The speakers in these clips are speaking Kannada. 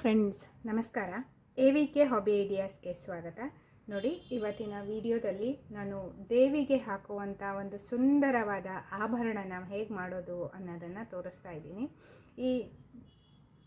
ಫ್ರೆಂಡ್ಸ್ ನಮಸ್ಕಾರ. ಎ ವಿ ಕೆ ಹಾಬಿ ಐಡಿಯಾಸ್ಗೆ ಸ್ವಾಗತ. ನೋಡಿ, ಇವತ್ತಿನ ವಿಡಿಯೋದಲ್ಲಿ ನಾನು ದೇವಿಗೆ ಹಾಕುವಂಥ ಒಂದು ಸುಂದರವಾದ ಆಭರಣನ ಹೇಗೆ ಮಾಡೋದು ಅನ್ನೋದನ್ನು ತೋರಿಸ್ತಾ ಇದ್ದೀನಿ. ಈ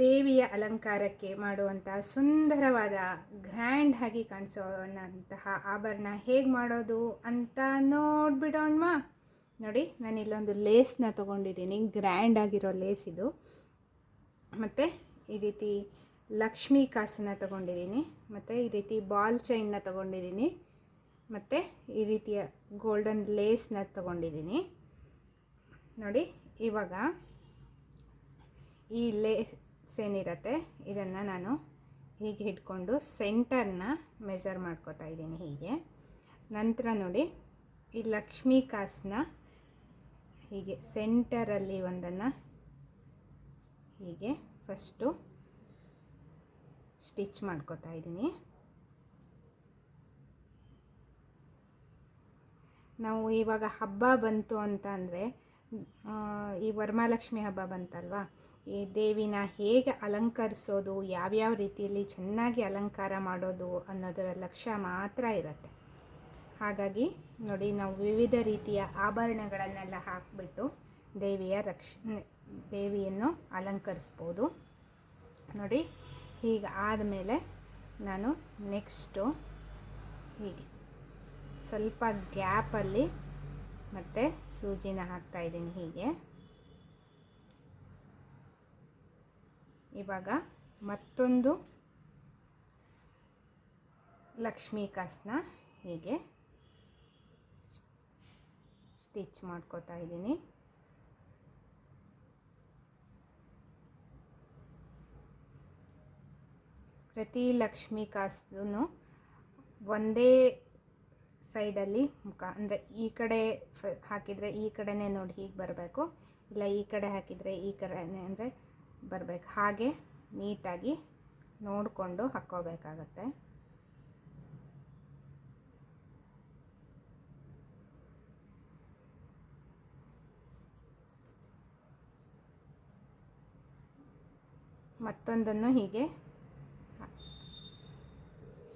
ದೇವಿಯ ಅಲಂಕಾರಕ್ಕೆ ಮಾಡುವಂಥ ಸುಂದರವಾದ ಗ್ರ್ಯಾಂಡ್ ಆಗಿ ಕಾಣಿಸೋಣಂತಹ ಆಭರಣ ಹೇಗೆ ಮಾಡೋದು ಅಂತ ನೋಡ್ಬಿಡೋಣ ನೋಡಿ, ನಾನು ಇಲ್ಲೊಂದು ಲೇಸ್ನ ತೊಗೊಂಡಿದ್ದೀನಿ ಗ್ರ್ಯಾಂಡ್ ಆಗಿರೋ ಲೇಸ್ ಇದು. ಮತ್ತು ಈ ರೀತಿ ಲಕ್ಷ್ಮೀ ಕಾಸನ್ನ ತೊಗೊಂಡಿದ್ದೀನಿ, ಮತ್ತು ಈ ರೀತಿ ಬಾಲ್ ಚೈನ್ನ ತೊಗೊಂಡಿದ್ದೀನಿ, ಮತ್ತು ಈ ರೀತಿಯ ಗೋಲ್ಡನ್ ಲೇಸ್ನ ತೊಗೊಂಡಿದ್ದೀನಿ. ನೋಡಿ, ಇವಾಗ ಈ ಲೇಸ್ ಏನಿರುತ್ತೆ, ಇದನ್ನು ನಾನು ಹೀಗೆ ಹಿಡ್ಕೊಂಡು ಸೆಂಟರ್ನ ಮೆಜರ್ ಮಾಡ್ಕೋತಾ ಇದ್ದೀನಿ ಹೀಗೆ. ನಂತರ ನೋಡಿ, ಈ ಲಕ್ಷ್ಮೀ ಕಾಸನ್ನ ಹೀಗೆ ಸೆಂಟರಲ್ಲಿ ಒಂದನ್ನು ಹೀಗೆ ಫಸ್ಟು ಸ್ಟಿಚ್ ಮಾಡ್ಕೋತಾ ಇದ್ದೀನಿ. ನಾವು ಇವಾಗ ಹಬ್ಬ ಬಂತು ಅಂತ ಅಂದರೆ ಈ ವರಮಹಾಲಕ್ಷ್ಮಿ ಹಬ್ಬ ಬಂತಲ್ವಾ? ದೇವಿನ ಹೇಗೆ ಅಲಂಕರಿಸೋದು, ಯಾವ್ಯಾವ ರೀತಿಯಲ್ಲಿ ಚೆನ್ನಾಗಿ ಅಲಂಕಾರ ಮಾಡೋದು ಅನ್ನೋದರ ಲಕ್ಷ್ಯ ಮಾತ್ರ ಇರುತ್ತೆ. ಹಾಗಾಗಿ ನೋಡಿ, ನಾವು ವಿವಿಧ ರೀತಿಯ ಆಭರಣಗಳನ್ನೆಲ್ಲ ಹಾಕಿಬಿಟ್ಟು ದೇವಿಯ ರಕ್ಷ ದೇವಿಯನ್ನು ಅಲಂಕರಿಸ್ಬೋದು. ನೋಡಿ, ಹೀಗೆ ಆದಮೇಲೆ ನಾನು ನೆಕ್ಸ್ಟು ಹೀಗೆ ಸ್ವಲ್ಪ ಗ್ಯಾಪಲ್ಲಿ ಮತ್ತು ಸೂಜಿನ ಹಾಕ್ತಾಯಿದ್ದೀನಿ ಹೀಗೆ. ಇವಾಗ ಮತ್ತೊಂದು ಲಕ್ಷ್ಮೀ ಕಾಸನ್ನ ಹೀಗೆ ಸ್ಟಿಚ್ ಮಾಡ್ಕೋತಾ ಇದ್ದೀನಿ. ಪ್ರತಿ ಲಕ್ಷ್ಮಿ ಕಾಸೂ ಒಂದೇ ಸೈಡಲ್ಲಿ ಮುಖ, ಅಂದರೆ ಈ ಕಡೆ ಹಾಕಿದರೆ ಈ ಕಡೆನೇ ನೋಡಿ ಹೀಗೆ ಬರಬೇಕು. ಇಲ್ಲ ಈ ಕಡೆ ಹಾಕಿದರೆ ಈ ಕಡೆನೇ, ಅಂದರೆ ಬರಬೇಕು. ಹಾಗೆ ನೀಟಾಗಿ ನೋಡಿಕೊಂಡು ಹಾಕ್ಕೋಬೇಕಾಗತ್ತೆ. ಮತ್ತೊಂದನ್ನು ಹೀಗೆ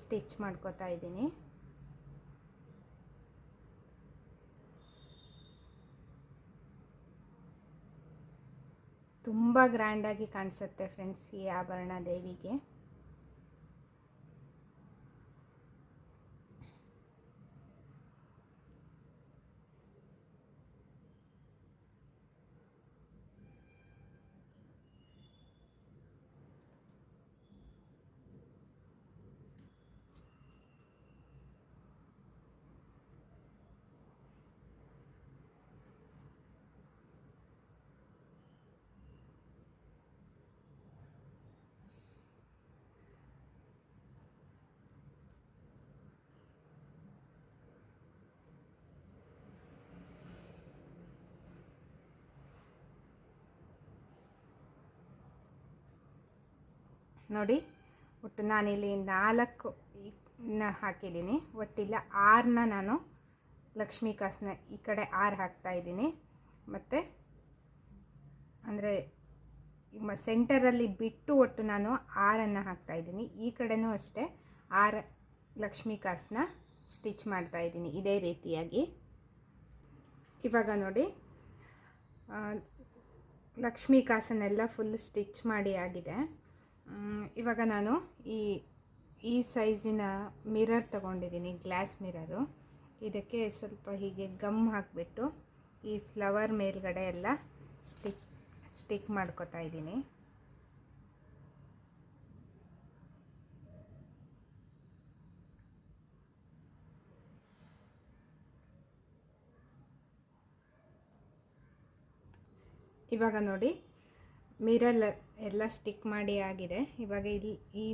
ಸ್ಟಿಚ್ ಮಾಡ್ಕೋತಾ ಇದ್ದೀನಿ. ತುಂಬ ಗ್ರ್ಯಾಂಡಾಗಿ ಕಾಣಿಸುತ್ತೆ ಫ್ರೆಂಡ್ಸ್ ಈ ಆಭರಣ ದೇವಿಗೆ. ನೋಡಿ, ಒಟ್ಟು ನಾನಿಲ್ಲಿ ನಾಲ್ಕು ಹಾಕಿದ್ದೀನಿ. ಒಟ್ಟಿಲ್ಲ ಆರನ್ನ ನಾನು ಲಕ್ಷ್ಮೀ ಕಾಸನ್ನ ಈ ಕಡೆ ಆರು ಹಾಕ್ತಾಯಿದ್ದೀನಿ ಮತ್ತು ಅಂದರೆ ಸೆಂಟರಲ್ಲಿ ಬಿಟ್ಟು ಒಟ್ಟು ನಾನು ಆರನ್ನು ಹಾಕ್ತಾಯಿದ್ದೀನಿ ಈ ಕಡೆನೂ ಅಷ್ಟೇ ಆರು ಲಕ್ಷ್ಮೀ ಕಾಸನ್ನ ಸ್ಟಿಚ್ ಮಾಡ್ತಾಯಿದ್ದೀನಿ ಇದೇ ರೀತಿಯಾಗಿ. ಇವಾಗ ನೋಡಿ ಲಕ್ಷ್ಮೀ ಕಾಸನ್ನೆಲ್ಲ ಫುಲ್ ಸ್ಟಿಚ್ ಮಾಡಿ ಆಗಿದೆ. ಇವಾಗ ನಾನು ಈ ಈ ಸೈಜಿನ ಮಿರರ್ ತಗೊಂಡಿದ್ದೀನಿ, ಗ್ಲಾಸ್ ಮಿರರು. ಇದಕ್ಕೆ ಸ್ವಲ್ಪ ಹೀಗೆ ಗಮ್ ಹಾಕಿಬಿಟ್ಟು ಈ ಫ್ಲವರ್ ಮೇಲ್ಗಡೆ ಎಲ್ಲ ಸ್ಟಿಕ್ ಸ್ಟಿಕ್ ಮಾಡ್ಕೋತಾ ಇದ್ದೀನಿ. ಇವಾಗ ನೋಡಿ ಮಿರರ್ ಎಲ್ಲ ಸ್ಟಿಕ್ ಮಾಡಿ ಆಗಿದೆ. ಇವಾಗ ಇಲ್ಲಿ ಈ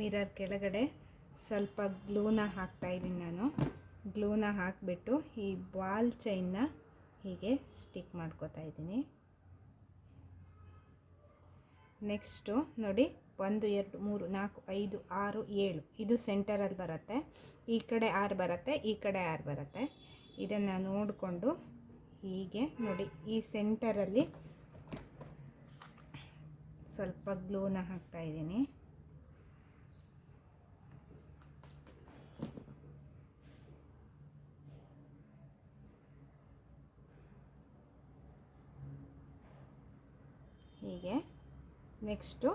ಮಿರರ್ ಕೆಳಗಡೆ ಸ್ವಲ್ಪ ಗ್ಲೂನ ಹಾಕ್ತಾಯಿದ್ದೀನಿ ನಾನು. ಗ್ಲೂನ ಹಾಕಿಬಿಟ್ಟು ಈ ಬಾಲ್ ಚೈನ್ನ ಹೀಗೆ ಸ್ಟಿಕ್ ಮಾಡ್ಕೋತಾ ಇದ್ದೀನಿ. ನೆಕ್ಸ್ಟು ನೋಡಿ ಒಂದು, ಎರಡು, ಮೂರು, ನಾಲ್ಕು, ಐದು, ಆರು, ಏಳು. ಇದು ಸೆಂಟರಲ್ಲಿ ಬರುತ್ತೆ. ಈ ಕಡೆ ಆರು ಬರುತ್ತೆ, ಈ ಕಡೆ ಆರು ಬರುತ್ತೆ. ಇದನ್ನು ನೋಡಿಕೊಂಡು ಹೀಗೆ ನೋಡಿ ಈ ಸೆಂಟರಲ್ಲಿ ಸ್ವಲ್ಪ ಗ್ಲೂನ ಹಾಕ್ತಾ ಇದ್ದೀನಿ. ಹೀಗೆ ನೆಕ್ಸ್ಟು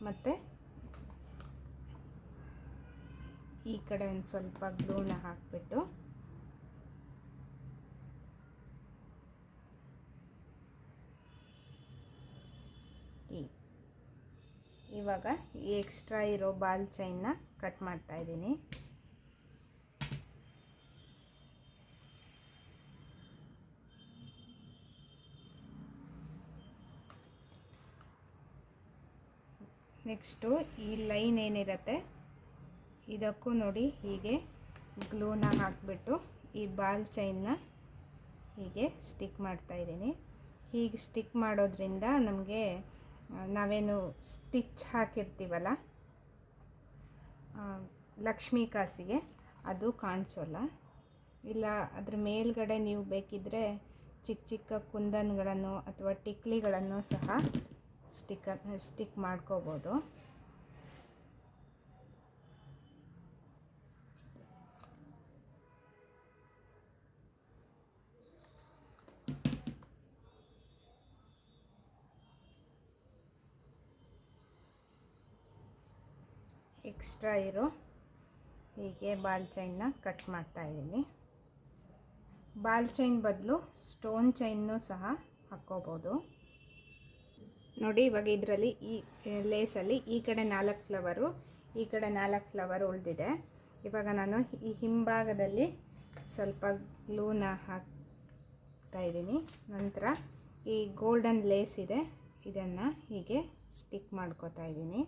ಮತ್ತು ಈ ಕಡೆ ಒಂದು ಸ್ವಲ್ಪ ಗ್ಲೂನ ಹಾಕಿಬಿಟ್ಟು ಈ ಇವಾಗ ಈ ಎಕ್ಸ್ಟ್ರಾ ಇರೋ ಬಾಲ್ ಚೈನ್ನ ಕಟ್ ಮಾಡ್ತಾ ಇದ್ದೀನಿ. ನೆಕ್ಸ್ಟು ಈ ಲೈನ್ ಏನಿರುತ್ತೆ, ಇದಕ್ಕೂ ನೋಡಿ ಹೀಗೆ ಗ್ಲೂನ ಹಾಕ್ಬಿಟ್ಟು ಈ ಬಾಲ್ ಚೈನ್ನ ಹೀಗೆ ಸ್ಟಿಕ್ ಮಾಡ್ತಾ ಇದ್ದೀನಿ. ಹೀಗೆ ಸ್ಟಿಕ್ ಮಾಡೋದ್ರಿಂದ ನಮಗೆ ನಾವೇನು ಸ್ಟಿಚ್ ಹಾಕಿರ್ತೀವಲ್ಲ ಲಕ್ಷ್ಮೀ ಕಾಸಿಗೆ ಅದು ಕಾಣಿಸೋಲ್ಲ. ಇಲ್ಲ, ಅದ್ರ ಮೇಲ್ಗಡೆ ನೀವು ಬೇಕಿದ್ದರೆ ಚಿಕ್ಕ ಚಿಕ್ಕ ಕುಂದನ್ಗಳನ್ನು ಅಥವಾ ಟಿಕ್ಲಿಗಳನ್ನು ಸಹ ಸ್ಟಿಕ್ ಸ್ಟಿಕ್ ಮಾಡ್ಕೋಬೋದು. ಎಕ್ಸ್ಟ್ರಾ ಇರೋ ಹೀಗೆ ಬಾಲ್ ಚೈನ್ನ ಕಟ್ ಮಾಡ್ತಾ ಇದ್ದೀನಿ. ಬಾಲ್ ಚೈನ್ ಬದಲು ಸ್ಟೋನ್ ಚೈನ್ನು ಸಹ ಹಾಕ್ಕೋಬೋದು. ನೋಡಿ, ಇವಾಗ ಇದರಲ್ಲಿ ಈ ಲೇಸಲ್ಲಿ ಈ ಕಡೆ ನಾಲ್ಕು ಫ್ಲವರು, ಈ ಕಡೆ ನಾಲ್ಕು ಫ್ಲವರ್ ಉಳಿದಿದೆ. ಇವಾಗ ನಾನು ಈ ಹಿಂಭಾಗದಲ್ಲಿ ಸ್ವಲ್ಪ ಗ್ಲೂನ ಹಾಕ್ತಾ ಇದ್ದೀನಿ. ನಂತರ ಈ ಗೋಲ್ಡನ್ ಲೇಸ್ ಇದೆ, ಇದನ್ನು ಹೀಗೆ ಸ್ಟಿಕ್ ಮಾಡ್ಕೋತಾ ಇದ್ದೀನಿ.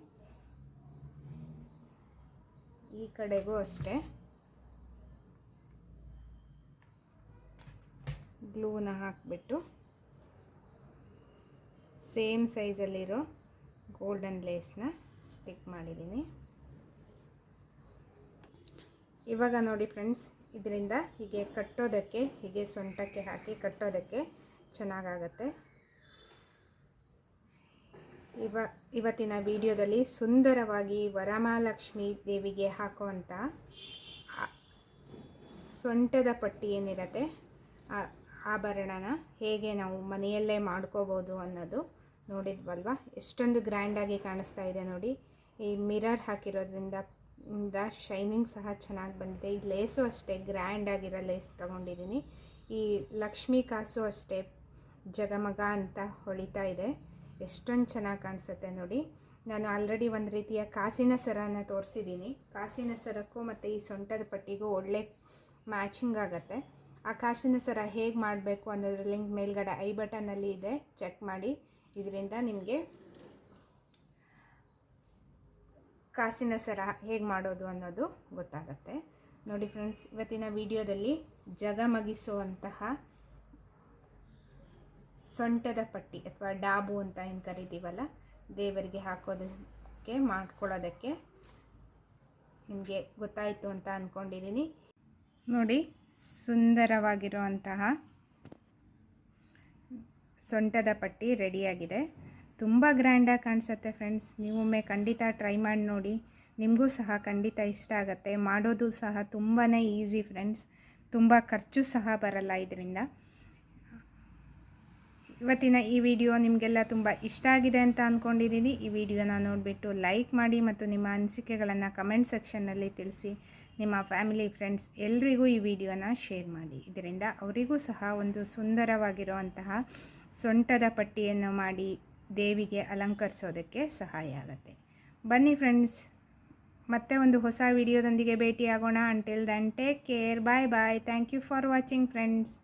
ಈ ಕಡೆಗೂ ಅಷ್ಟೇ. ಗ್ಲೂನ ಹಾಕಿಬಿಟ್ಟು ಸೇಮ್ ಸೈಜಲ್ಲಿರೋ ಗೋಲ್ಡನ್ ಲೇಸ್ನ ಸ್ಟಿಕ್ ಮಾಡಿದ್ದೀನಿ. ಇವಾಗ ನೋಡಿ ಫ್ರೆಂಡ್ಸ್, ಇದರಿಂದ ಹೀಗೆ ಕಟ್ಟೋದಕ್ಕೆ, ಹೀಗೆ ಸೊಂಟಕ್ಕೆ ಹಾಕಿ ಕಟ್ಟೋದಕ್ಕೆ ಚೆನ್ನಾಗಾಗತ್ತೆ. ಇವ, ಇವತ್ತಿನ ವಿಡಿಯೋದಲ್ಲಿ ಸುಂದರವಾಗಿ ವರಮಹಾಲಕ್ಷ್ಮಿ ದೇವಿಗೆ ಹಾಕುವಂಥ ಸೊಂಟದ ಪಟ್ಟಿ ಏನಿರತ್ತೆ ಆಭರಣನ ಹೇಗೆ ನಾವು ಮನೆಯಲ್ಲೇ ಮಾಡ್ಕೋಬೋದು ಅನ್ನೋದು ನೋಡಿದ್ವಲ್ವ? ಎಷ್ಟೊಂದು ಗ್ರ್ಯಾಂಡಾಗಿ ಕಾಣಿಸ್ತಾ ಇದೆ ನೋಡಿ. ಈ ಮಿರರ್ ಹಾಕಿರೋದ್ರಿಂದ ಇಂದ ಶೈನಿಂಗ್ ಸಹ ಚೆನ್ನಾಗಿ ಬಂದಿದೆ. ಈ ಲೇಸು ಅಷ್ಟೇ ಗ್ರ್ಯಾಂಡಾಗಿರೋ ಲೇಸ್ ತೊಗೊಂಡಿದ್ದೀನಿ ಈ ಲಕ್ಷ್ಮೀ ಕಾಸು ಅಷ್ಟೇ, ಜಗಮಗ ಅಂತ ಹೊಳಿತಾ ಇದೆ. ಎಷ್ಟೊಂದು ಚೆನ್ನಾಗಿ ಕಾಣಿಸುತ್ತೆ ನೋಡಿ. ನಾನು ಆಲ್ರೆಡಿ ಒಂದು ರೀತಿಯ ಕಾಸಿನ ಸರನ ತೋರಿಸಿದ್ದೀನಿ ಕಾಸಿನ ಸರಕ್ಕೂ ಮತ್ತು ಈ ಸೊಂಟದ ಪಟ್ಟಿಗೂ ಒಳ್ಳೆ ಮ್ಯಾಚಿಂಗ್ ಆಗುತ್ತೆ. ಆ ಕಾಸಿನ ಸರ ಹೇಗೆ ಮಾಡಬೇಕು ಅನ್ನೋದ್ರ ಲಿಂಕ್ ಮೇಲ್ಗಡೆ ಐ ಬಟನಲ್ಲಿ ಇದೆ. ಚೆಕ್ ಮಾಡಿ. ಇದರಿಂದ ನಿಮಗೆ ಕಾಸಿನ ಸರ ಹೇಗೆ ಮಾಡೋದು ಅನ್ನೋದು ಗೊತ್ತಾಗುತ್ತೆ. ನೋಡಿ ಫ್ರೆಂಡ್ಸ್ ಇವತ್ತಿನ ವಿಡಿಯೋದಲ್ಲಿ ಜಗಮಗಿಸುವಂತಹ ಸೊಂಟದ ಪಟ್ಟಿ ಅಥವಾ ಡಾಬು ಅಂತ ಏನು ಕರಿತೀವಲ್ಲ, ದೇವರಿಗೆ ಹಾಕೋದಕ್ಕೆ, ಮಾಡ್ಕೊಳ್ಳೋದಕ್ಕೆ ನಿಮಗೆ ಗೊತ್ತಾಯಿತು ಅಂತ ಅಂದ್ಕೊಂಡಿದ್ದೀನಿ ನೋಡಿ, ಸುಂದರವಾಗಿರುವಂತಹ ಸೊಂಟದ ಪಟ್ಟಿ ರೆಡಿಯಾಗಿದೆ. ತುಂಬ ಗ್ರ್ಯಾಂಡಾಗಿ ಕಾಣಿಸುತ್ತೆ ಫ್ರೆಂಡ್ಸ್. ನೀವೊಮ್ಮೆ ಖಂಡಿತ ಟ್ರೈ ಮಾಡಿ ನೋಡಿ. ನಿಮಗೂ ಸಹ ಖಂಡಿತ ಇಷ್ಟ ಆಗುತ್ತೆ. ಮಾಡೋದು ಸಹ ತುಂಬಾ ಈಸಿ ಫ್ರೆಂಡ್ಸ್. ತುಂಬ ಖರ್ಚು ಸಹ ಬರಲ್ಲ ಇದರಿಂದ. ಇವತ್ತಿನ ಈ ವಿಡಿಯೋ ನಿಮಗೆಲ್ಲ ತುಂಬ ಇಷ್ಟ ಆಗಿದೆ ಅಂತ ಅಂದ್ಕೊಂಡಿದ್ದೀನಿ ಈ ವಿಡಿಯೋನ ನೋಡಿಬಿಟ್ಟು ಲೈಕ್ ಮಾಡಿ ಮತ್ತು ನಿಮ್ಮ ಅನಿಸಿಕೆಗಳನ್ನು ಕಮೆಂಟ್ ಸೆಕ್ಷನ್ನಲ್ಲಿ ತಿಳಿಸಿ. ನಿಮ್ಮ ಫ್ಯಾಮಿಲಿ ಫ್ರೆಂಡ್ಸ್ ಎಲ್ರಿಗೂ ಈ ವಿಡಿಯೋನ ಶೇರ್ ಮಾಡಿ. ಇದರಿಂದ ಅವರಿಗೂ ಸಹ ಒಂದು ಸುಂದರವಾಗಿರುವಂತಹ ಸೊಂಟದ ಪಟ್ಟಿಯನ್ನು ಮಾಡಿ ದೇವಿಗೆ ಅಲಂಕರಿಸೋದಕ್ಕೆ ಸಹಾಯ ಆಗುತ್ತೆ. ಬನ್ನಿ ಫ್ರೆಂಡ್ಸ್ ಮತ್ತೆ ಒಂದು ಹೊಸ ವಿಡಿಯೋದೊಂದಿಗೆ ಭೇಟಿಯಾಗೋಣ. Until then take care bye bye thank you for watching friends